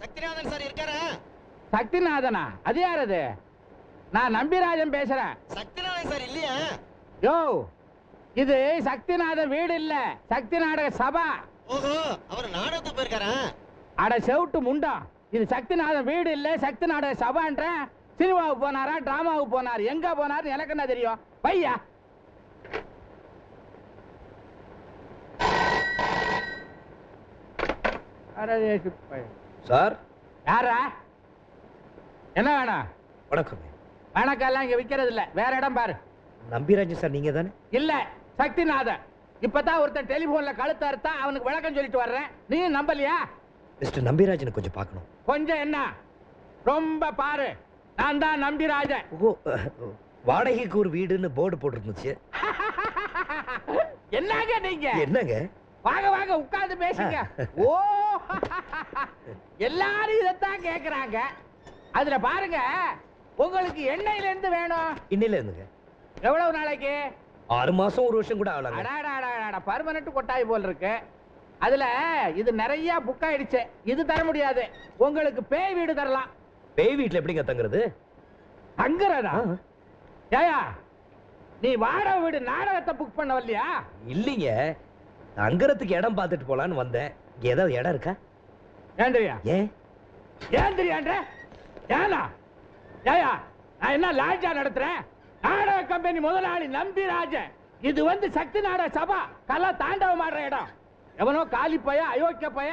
Sakthinathan sir இருக்காரா? சக்திநாதனா? அது யார் அது நான் நம்பிராஜன் பேசுறேன். சக்திநாதன் சார் இல்லையா? யோ இது சக்திநாதன் வீடு இல்ல. சக்தி நாடக சபா. ஓஹோ அவர் நாடகத்துக்கு போயிருக்காரா? அட செவுட்டு முண்டம் இது சக்திநாதன் வீடு இல்ல சக்தி நாடக சபான்ற. சினிமாவுக்கு போனாரா டிராமாவுக்கு போனார்? எங்க போனார் எனக்கு என்ன தெரியும்? பையா. சார்? யாரா? என்ன வேணும்? வணக்கம். வணக்கம்லாம் இங்க விக்கிறது இல்ல வேற இடம் பாரு. நம்பிராஜன் சார் நீங்க தானே? இல்ல சக்திநாதன். இப்பதான் ஒருத்தன் டெலிபோன்ல கழுத்த அறுத்தா அவனுக்கு விளக்கம் சொல்லிட்டு வர்றேன். நீ நம்பலையா? மிஸ்டர் நம்பிராஜனை கொஞ்சம் பார்க்கணும். கொஞ்சம் என்ன? ரொம்ப பாரு. நான் தான் நம்பிராஜன். ஓ வாடகைக்கு ஒரு வீடுன்னு போர்டு போட்டிருந்துச்சு. என்னங்க நீங்க? என்னங்க? வாங்க வாங்க உட்கார்ந்து பேசுங்க. ஓ எல்லாரும் இதைத்தான் கேக்குறாங்க. அதுல பாருங்க உங்களுக்கு எண்ணெயில இருந்து வேணும். இன்னையில இருந்துங்க. எவ்வளவு நாளைக்கு? ஆறு மாசம் ஒரு வருஷம் கூட அடாடாடாடா பர்மனன்ட் கொட்டாய் போல் இருக்கு. அதுல இது நிறைய புக் ஆயிடுச்சு. இது தர முடியாது. உங்களுக்கு பேய் வீடு தரலாம். பேய் வீட்டுல எப்படிங்க தங்குறது? தங்குறதா? ஏயா நீ வாடகை வீடு நாடகத்தை புக் பண்ண வரலையா இல்லைங்க. தங்குறதுக்கு இடம் பார்த்துட்டு போலான்னு வந்தேன். ஏதாவது இடம் இருக்கா? ஏந்திரியா? ஏன் ஏன் தெரியாண்ட ஏனா ஏயா நான் என்ன லாட்ஜா நடத்துறேன்? நாடக கம்பெனி முதலாளி நம்பிராஜன் இது வந்து சக்தி நாடக சபா. கலா தாண்டவம் ஆடுற இடம். எவனோ காலி பைய அயோக்கிய பைய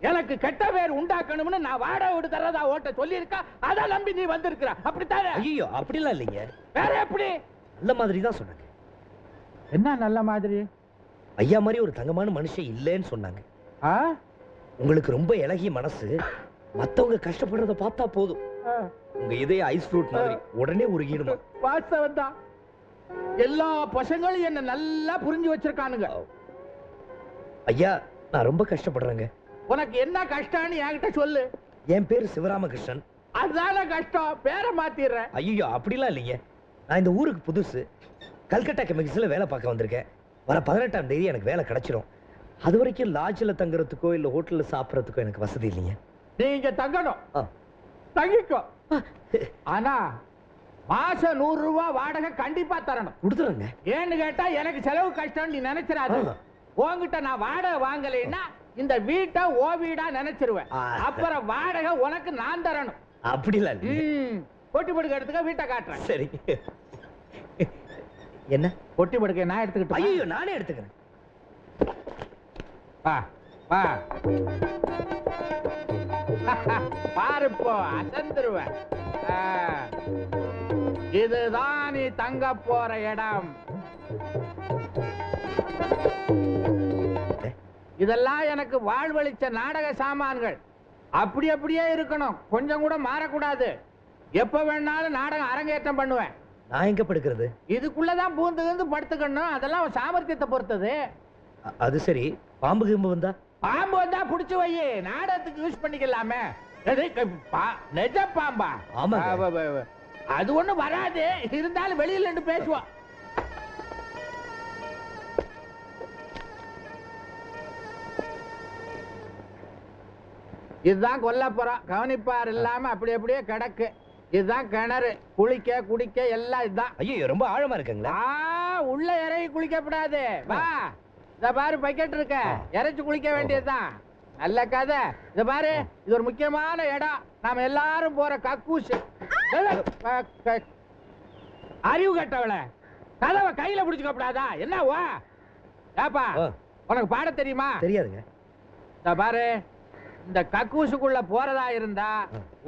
எனக்கு கெட்ட பேர் உண்டாக்கணும்னு நான் வாடகை வீடு தரதா ஓட்ட சொல்லியிருக்கா? அதை நம்பி நீ வந்திருக்கிற. அப்படித்தானே? ஐயோ அப்படிலாம் இல்லைங்க. வேற எப்படி? நல்ல மாதிரி தான் சொன்னாங்க. என்ன நல்ல மாதிரி? ஐயா மாதிரி ஒரு தங்கமான மனுஷன் இல்லைன்னு சொன்னாங்க. ஆ? உங்களுக்கு ரொம்ப இலகிய மனசு. மத்தவங்க கஷ்டப்படுறத பார்த்தா போதும். உங்க இதய ஐஸ் ஃப்ரூட் மாதிரி உடனே உருகிடுமா? வாஸ்தவம் தான் எல்லா பசங்களும் என்ன நல்லா புரிஞ்சு வச்சிருக்கானுங்க. ஐயா நான் ரொம்ப கஷ்டப்படுறேங்க. உனக்கு என்ன கஷ்டம்னு என்கிட்ட சொல்லு. என் பேரு சிவராமகிருஷ்ணன். அதுதானே கஷ்டம். பேரை மாத்திடுறேன். ஐயோ அப்படிலாம் இல்லைங்க. நான் இந்த ஊருக்கு புதுசு. கல்கட்டா கெமிக்கல்ஸ்ல வேலை பார்க்க வந்திருக்கேன். வர பதினெட்டாம் தேதி எனக்கு வேலை கிடைச்சிரும். அது வரைக்கும் லாட்ஜில் தங்குறதுக்கோ இல்ல ஹோட்டல்ல சாப்பிட்றதுக்கோ எனக்கு வசதி இல்லைங்க. நீ இங்க தங்கணும். தங்கிக்கோ. ஆனா மாசம் நூறு ரூபாய் வாடகை கண்டிப்பா தரணும். கொடுத்துறேங்க ஏன்னு கேட்டா எனக்கு செலவு கஷ்டம் நீ நினைச்சிடாத. ஆ. உன்கிட்ட நான் வாடகை வாங்கலைன்னா இந்த வீட்டை ஓ வீடா நினைச்சிருவேன். அப்புறம் வாடகை உனக்கு நான் தரணும். அப்படிலாம் இல்லைங்க. ம். பொட்டி படுக்க எடுத்துக்க வீட்டை காட்டுறேன். சரி. என்ன? பொட்டி படுக்க நான் எடுத்துக்கிட்டு ஐயோ நானே எடுத்துக்கிறேன். வா வா. பாரு இப்போ அசந்துருவேன். இதுதான் நீ தங்க போற இடம். இதெல்லாம் எனக்கு வாழ்வழிச்ச நாடக சாமான்கள். அப்படி அப்படியே இருக்கணும். கொஞ்சம் கூட மாறக்கூடாது. எப்ப வேணாலும் நாடகம் அரங்கேற்றம் பண்ணுவேன். நான் எங்க படுக்கிறது? இதுக்குள்ளதான் பூந்து படுத்துக்கணும். அதெல்லாம் சாமர்த்தியத்தை பொறுத்தது. அது சரி. பாம்பு கிம்பு வந்தா? பாம்பு வந்தா புடிச்சு வை. நாடகத்துக்கு யூஸ் பண்ணிக்கலாமே. நிஜ பாம்பா? ஆமாங்க. ஆ, வ- வ- வ. அது ஒண்ணும் வராது. இருந்தாலும் வெளியில நின்று பேசுவோம் இதுதான் கொல்லப்புறம் கவனிப்பார் இல்லாம அப்படி அப்படியே கிடக்கு. இதுதான் கிணறு. குளிக்க குடிக்க எல்லாம் இதுதான். ஐயோ ரொம்ப ஆழமா இருக்குங்களா? உள்ள இறங்கி குளிக்கப்படாது. வா. இத பாரு பக்கெட் இருக்க இறைச்சு குளிக்க வேண்டியதுதான். நல்ல கதை. இத பாரு இது ஒரு முக்கியமான இடம். நாம எல்லாரும் போற கக்கூசு அறிவு கட்டவள. கதவை கையில பிடிச்சுக்கப்படாதா என்ன வா? ஏப்பா. உனக்கு பாட தெரியுமா? தெரியாதுங்க. இத பாரு இந்த கக்கூசுக்குள்ள போறதா இருந்தா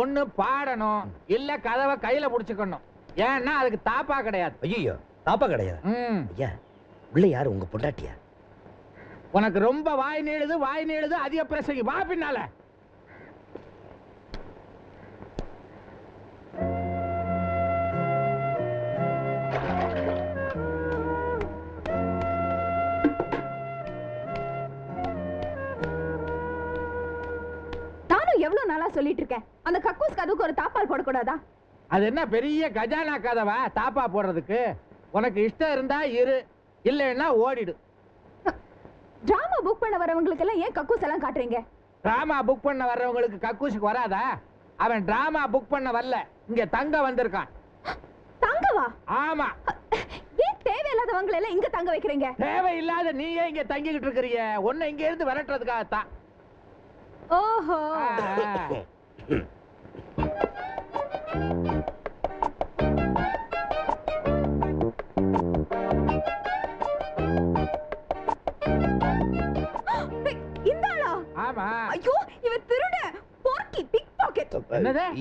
ஒண்ணு பாடணும் இல்ல கதவை கையில புடிச்சுக்கணும். ஏன்னா அதுக்கு தாப்பா கிடையாது. ஐயோ தாப்பா கிடையாது? ம். ஐயா உள்ள யாரு? உங்க பொண்டாட்டியா? உனக்கு ரொம்ப வாய் நீளுது வாய் நீளுது அதிக பிரசங்கி. வா பின்னால. நானும் எவ்வளவு நாளா சொல்லிட்டு இருக்கேன்? அந்த கக்கூஸ் கதுக்கு ஒரு தாப்பால் போடக்கூடாதா? அது என்ன பெரிய கஜானா கதவா தாப்பா போடுறதுக்கு? உனக்கு இஷ்டம் இருந்தா இரு இல்லைன்னா ஓடிடு. பண்ண வரவங்களுக்கு எல்லாம் ஏன் கக்கூஸ் எல்லாம் காட்டுறீங்க? டிராமா புக் பண்ண வர்றவங்களுக்கு கக்கூசுக்கு வராதா? அவன் டிராமா புக் பண்ண வரல. இங்க தங்க வந்திருக்கான். தங்கவா? ஆமா. ஏன் தேவையில்லாதவங்களை எல்லாம் இங்க தங்க வைக்கிறீங்க? தேவையில்லாத நீயே இங்க தங்கிக்கிட்டு இருக்கிறிய. உன்னை இங்க இருந்து விரட்டுறதுக்காகத்தான். ஓஹோ.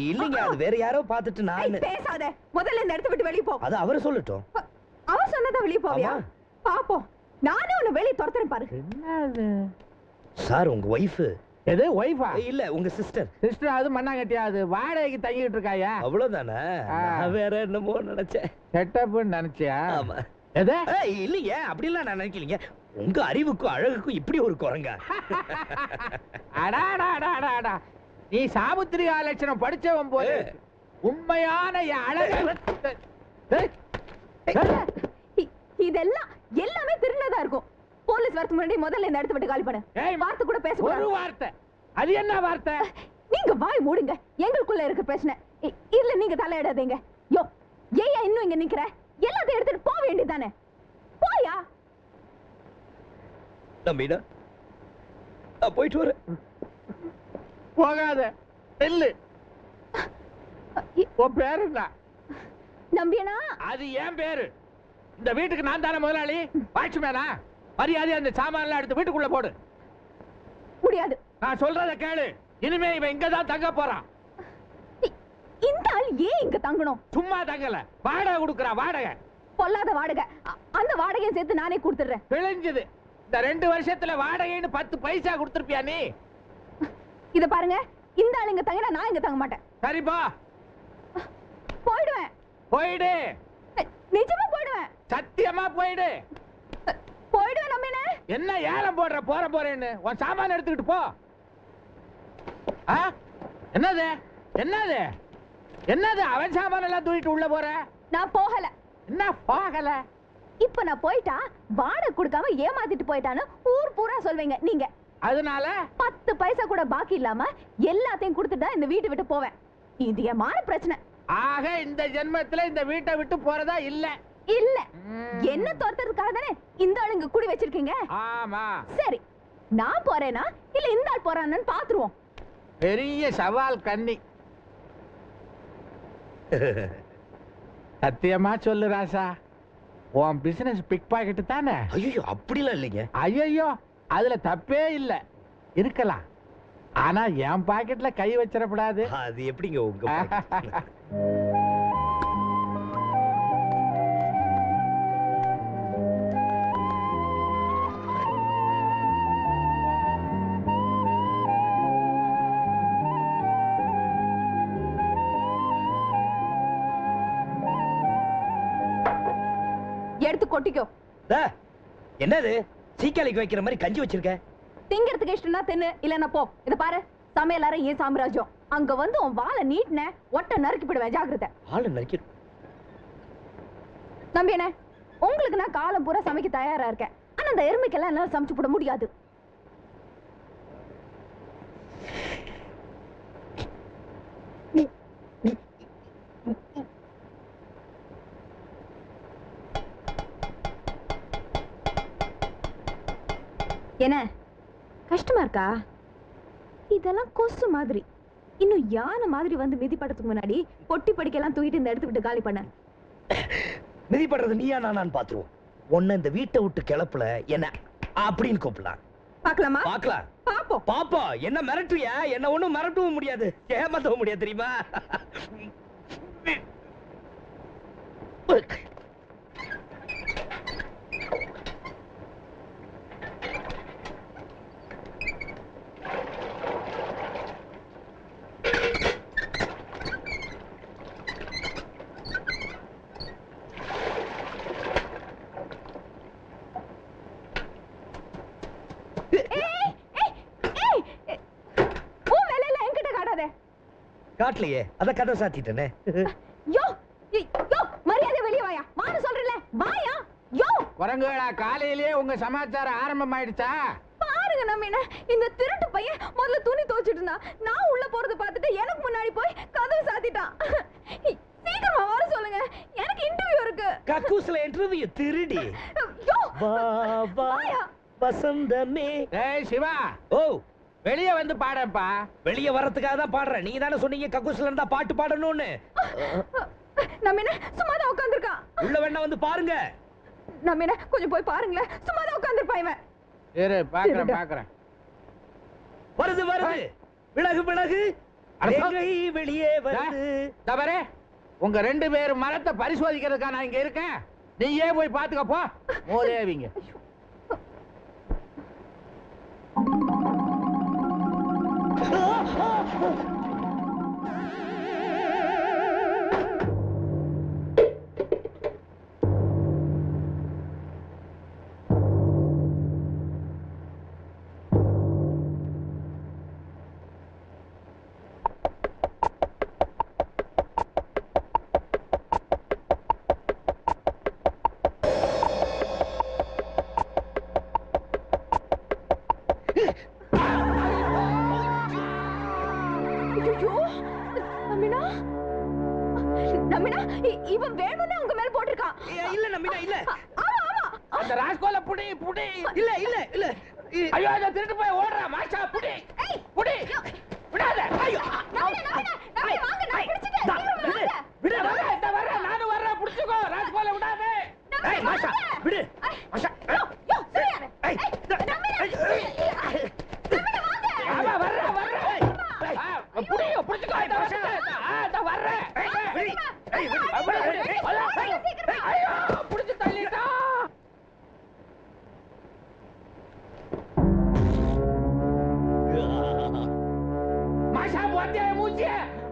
இல்லைங்க அது வேற யாரோ பார்த்துட்டு நான் பேசாத. முதல்ல இந்த இடத்த விட்டு வெளிய போ. அது அவர் சொல்லட்டும். அவ சொன்னதா வெளிய போவியா. பாப்போம். நானே உன்னை வெளிய துரத்துறேன் பாரு. என்னது? சார் உங்க ஒய்ஃப் எது ஒய்ஃபா இல்ல உங்க சிஸ்டர் சிஸ்டர் அது மண்ணாங்கட்டியாது வாடகைக்கு தங்கிட்டு இருக்காயா? அவ்வளவுதானே? வேற என்னமோ நினைச்சேன். செட்டப்னு நினைச்சியா? ஆமா. எது? இல்லைங்க அப்படிலாம் நான் நினைக்கலீங்க. உங்க அறிவுக்கும் அழகுக்கும் இப்படி ஒரு குரங்கா? அடாடா அடாடா அடா. நீ சாமுத்திரிகா லட்சணம் படிச்சவன். இருக்கு. உண்மையான இதெல்லாம் எல்லாமே திருநதா இருக்கும். போலீஸ் வரதுக்கு முன்னாடி முதல்ல இந்த இடத்த விட்டு காலி பண்ணு. வார்த்தை கூட ஒரு பேசக்கூடாது வார்த்தை. அது என்ன வார்த்தை? நீங்க வாய் மூடுங்க. எங்களுக்குள்ள இருக்க பிரச்சனை. இ- இதுல நீங்க தலையிடாதீங்க. யோ ஏயா இன்னும் இங்க நிக்கிற? எல்லாத்தையும் எடுத்துட்டு போக வேண்டியதானே போயா நான் போயிட்டு வரேன். போகாத. நெல்லு உன் பேரு நம்பியனா? அது என் பேரு. இந்த வீட்டுக்கு நான் தானே முதலாளி? வாட்ச்மேனா? மரியாதை அந்த சாமான்லாம் எடுத்து வீட்டுக்குள்ள போடு. முடியாது. நான் சொல்றத கேளு. இனிமே இவன் இங்க தான் தங்க போறான். இந்த ஆள் ஏன் இங்க தங்கணும்? சும்மா தங்கல. வாடகை கொடுக்குறா வாடகை. பொல்லாத வாடகை. அந்த வாடகையை சேர்த்து நானே கொடுத்துடுறேன். பிழிஞ்சுது இந்த ரெண்டு வருஷத்துல வாடகைன்னு பத்து பைசா கொடுத்துருப்பியா நீ? இத பாருங்க. இந்த ஆள் இங்க தங்கினா நான் இங்க தங்க மாட்டேன். சரிப்பா. போயிடுவேன். போயிடு. நிஜமா போயிடுவேன். சத்தியமா போயிடு. போயிடுவேன் நம்பினே என்ன ஏலம் போடுற போற போறேன்னு. உன் சாமான எடுத்துக்கிட்டு போ. ஆ? என்னது? என்னது? என்னது அவன் சாமான எல்லாம் தூக்கிட்டு உள்ள போற? நான் போகல. என்ன போகல? இப்ப நான் போயிட்டா வாடகை கொடுக்காம ஏமாத்திட்டு போயிட்டான்னு ஊர் பூரா சொல்வீங்க நீங்க. அதனால பத்து பைசா கூட பாக்கி இல்லாம எல்லாத்தையும் கொடுத்துட்டு இந்த வீட்டை விட்டு போவேன். இது என் மான பிரச்சனை. ஆக இந்த ஜென்மத்துல இந்த வீட்டை விட்டு போறதா இல்ல. இல்ல. என்ன துரத்துறதுக்காக தானே இந்த ஆள் இங்க குடி வச்சிருக்கீங்க? ஆமா. சரி நான் போறேனா? இல்ல இந்த ஆள் போறான்னு பாத்துருவோம். பெரிய சவால் கண்ணி. சத்தியமா சொல்லு ராசா. உன் பிசினஸ் பிக் பாக்கெட் தானே? ஐயோ அப்படிலாம் இல்லைங்க. ஐயோ அதுல தப்பே இல்ல. இருக்கலாம். ஆனா என் பாக்கெட்ல கை வச்சிடக்கூடாது அது எப்படிங்க உங்க? எடுத்து கொட்டிக்கோ. டே, என்னது? சீக்காளிக்கு வைக்கிற மாதிரி கஞ்சி வச்சிருக்க? திங்கிறதுக்கு இஷ்டம்னா தின்னு. இல்லன்னா போ. இத பாரு. சமையல் அறை ஏன் சாம்ராஜ்யம்? அங்க வந்து உன் வாழை நீட்டின ஒட்ட நறுக்கி போடுவேன் ஜாக்கிரதை. ஆளு நறுக்கி நம்பியனே உங்களுக்கு நான் காலம் பூரா சமைக்க தயாரா இருக்கேன். ஆனா அந்த எருமைக்கெல்லாம் என்னால சமைச்சு போட முடியாது. என்ன? கஷ்டமா இருக்கா? இதெல்லாம் கொசு மாதிரி. இன்னும் யானை மாதிரி வந்து மிதிப்படத்துக்கு முன்னாடி பொட்டி படிக்கெல்லாம் தூக்கிட்டு இந்த இடத்த விட்டு காலி பண்ண. மிதிப்படுறது நீயா நானான்னு பாத்துருவோம். உன்னை இந்த வீட்டை விட்டு கிளப்புல என்ன அப்படின்னு கூப்பிடலாம். பார்க்கலாமா? பாக்கலாம் பாப்போம் பாப்பா என்ன மிரட்டுறியா என்ன ஒண்ணும் மிரட்டவும் முடியாது. ஏமாத்தவும் முடியாது தெரியுமா ஏய், ஏய், ஏய், ஏய். உன் வேலையில என்கிட்ட காட்டாத காட்டலையே. அத கதை சாத்திட்டேனே. யோ யோ மரியாதை வெளிய வாயா. வான்னு சொல்றேன்ல. வாயா. யோ. குரங்குகளா காலையிலேயே உங்க சமாச்சாரம் ஆரம்பமாயிடுச்சா? பாருங்க நம்ம இந்த திருட்டு பையன் முதல்ல துணி துவைச்சிட்டு இருந்தான். நான் உள்ள போறத பார்த்துட்டு எனக்கு முன்னாடி போய் கதவு சாத்திட்டான். சீக்கிரமா வர சொல்லுங்க. எனக்கு இன்டர்வியூ இருக்கு. கக்கூஸ்ல இன்டர்வியூ திருடி. யோ, வா வா. வசந்தமே. ஏய் சிவா. ஓ. வெளியே வந்து பாடப்பா வெளிய வர்றதுக்காக தான் பாடுறேன். நீங்க தானே சொன்னீங்க கக்கூஸ்ல இருந்தா பாட்டு பாடணும்னு. நம்ம என்ன சும்மா தான் உட்காந்துருக்கான் உள்ள வேணா வந்து பாருங்க. நம்ம என்ன கொஞ்சம் போய் பாருங்களேன். சும்மா தான் உட்காந்துருப்பான் இவன். இரு பாக்குறேன். பாக்குறேன். வருது வருது. விலகு விலகு. வெளியே வருது. தவறே உங்க ரெண்டு பேரும் மரத்தை பரிசோதிக்கிறதுக்கா நான் இங்க இருக்கேன். நீயே போய் பாத்துக்க போ. மோதேவிங்க ஐயோ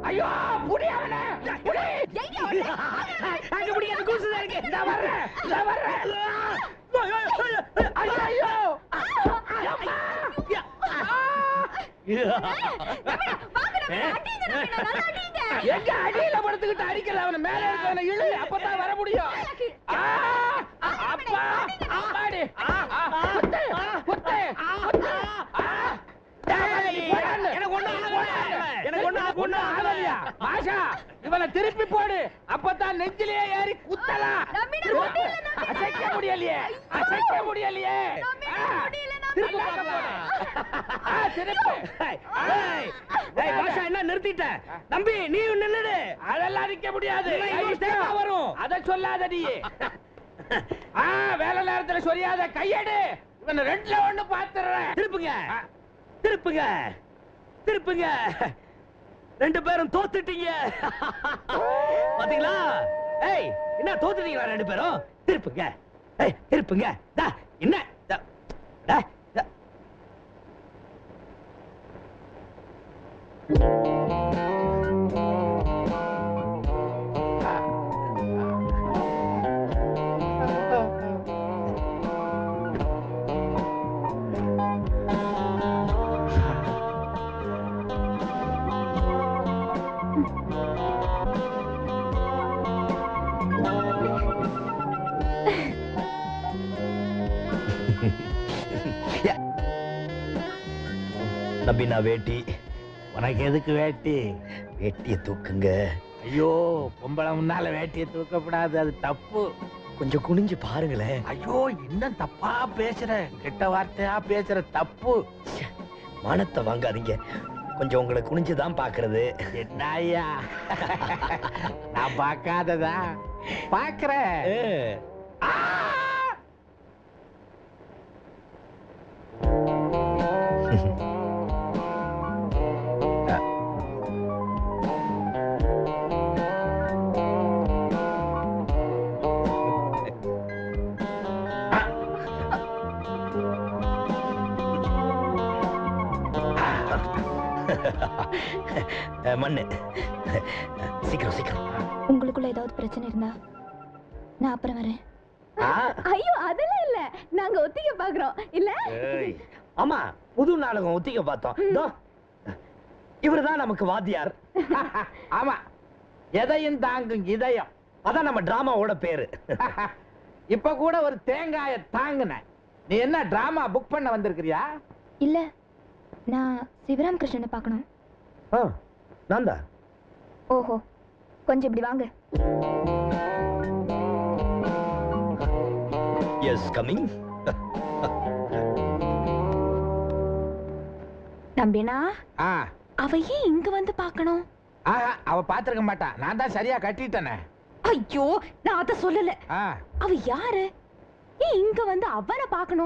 ஐயோ புடி அவனை புடி? அங்க பிடிக்காத கூசு தான் இருக்கு. இந்த வர்றேன் இந்த வர்றேன். ஐயோ ஐயோ எங்க அடியில படுத்துக்கிட்டு அடிக்கல அவன. மேல இருக்கவன இழு. அப்பதான் வர முடியும். அப்பா. ஆ, குத்து குத்து. எனக்கு ஒண்ணும் ஒண்ணும் ஆகலையா? மாஷா இவனை திருப்பி போடு. அப்பதான் நெஞ்சிலேயே ஏறி குத்தலாம் அசைக்க முடியலையே. அசைக்க முடியலையே. என்ன நிறுத்திட்ட? தம்பி நீ நின்னுடு அதெல்லாம் நிக்க முடியாது. வரும். அத சொல்லாத நீ. ஆ வேலை நேரத்துல சொல்லாத. கையெடு. இவனை ரெண்டுல ஒண்ணு பாத்துறேன். திருப்புங்க. திருப்புங்க. திருப்புங்க. ரெண்டு பேரும் தோத்துட்டீங்க. பாத்தீங்களா? ஏய் என்ன தோத்துட்டீங்களா ரெண்டு பேரும்? திருப்புங்க. ஏய் திருப்புங்க. டா என்ன? டா, டா, டா. நம்பினா வேட்டி. உனக்கு எதுக்கு வேட்டி? வேட்டிய தூக்குங்க. ஐயோ பொம்பளை முன்னால வேட்டியை தூக்கப்படாது அது தப்பு. கொஞ்சம் குனிஞ்சு பாருங்களேன். ஐயோ இன்னும் தப்பா பேசுற கெட்ட வார்த்தையா பேசுற தப்பு. மானத்தை வாங்காதீங்க. கொஞ்சம் உங்களை குனிஞ்சு தான் பாக்குறது. என்ன ஐயா நான் பார்க்காததா? பாக்குறேன் மண்ணு. சீக்கிரம் சீக்கிரம். உங்களுக்குள்ள ஏதாவது பிரச்சனை இருந்தா நான் அப்புறம் வரேன். ஐயோ அதெல்லாம் இல்ல. நாங்க ஒத்திக பாக்குறோம் இல்ல. ஆமா புது நாடகம் ஒத்திக்க பார்த்தோம். இவர்தான் நமக்கு வாத்தியார். ஆமா எதையும் தாங்கும் இதயம். அதான் நம்ம டிராமாவோட பேரு. இப்ப கூட ஒரு தேங்காய தாங்குன. நீ என்ன டிராமா புக் பண்ண வந்திருக்கிறியா? இல்ல. நான் சிவராம் கிருஷ்ணனை பார்க்கணும். ஆ நான் தான் ஓஹோ கொஞ்சம் இப்படி வாங்க. எஸ் கமிங் நம்பினா ஆ. அவ ஏன் இங்க வந்து பார்க்கணும்? ஆஹா அவ பாத்திருக்க மாட்டா. நான் தான் சரியா கட்டிட்டேனே. ஐயோ நான் அத சொல்லல. ஆ. அவ யாரு? ஏன் இங்க வந்து அவனை பார்க்கணும்?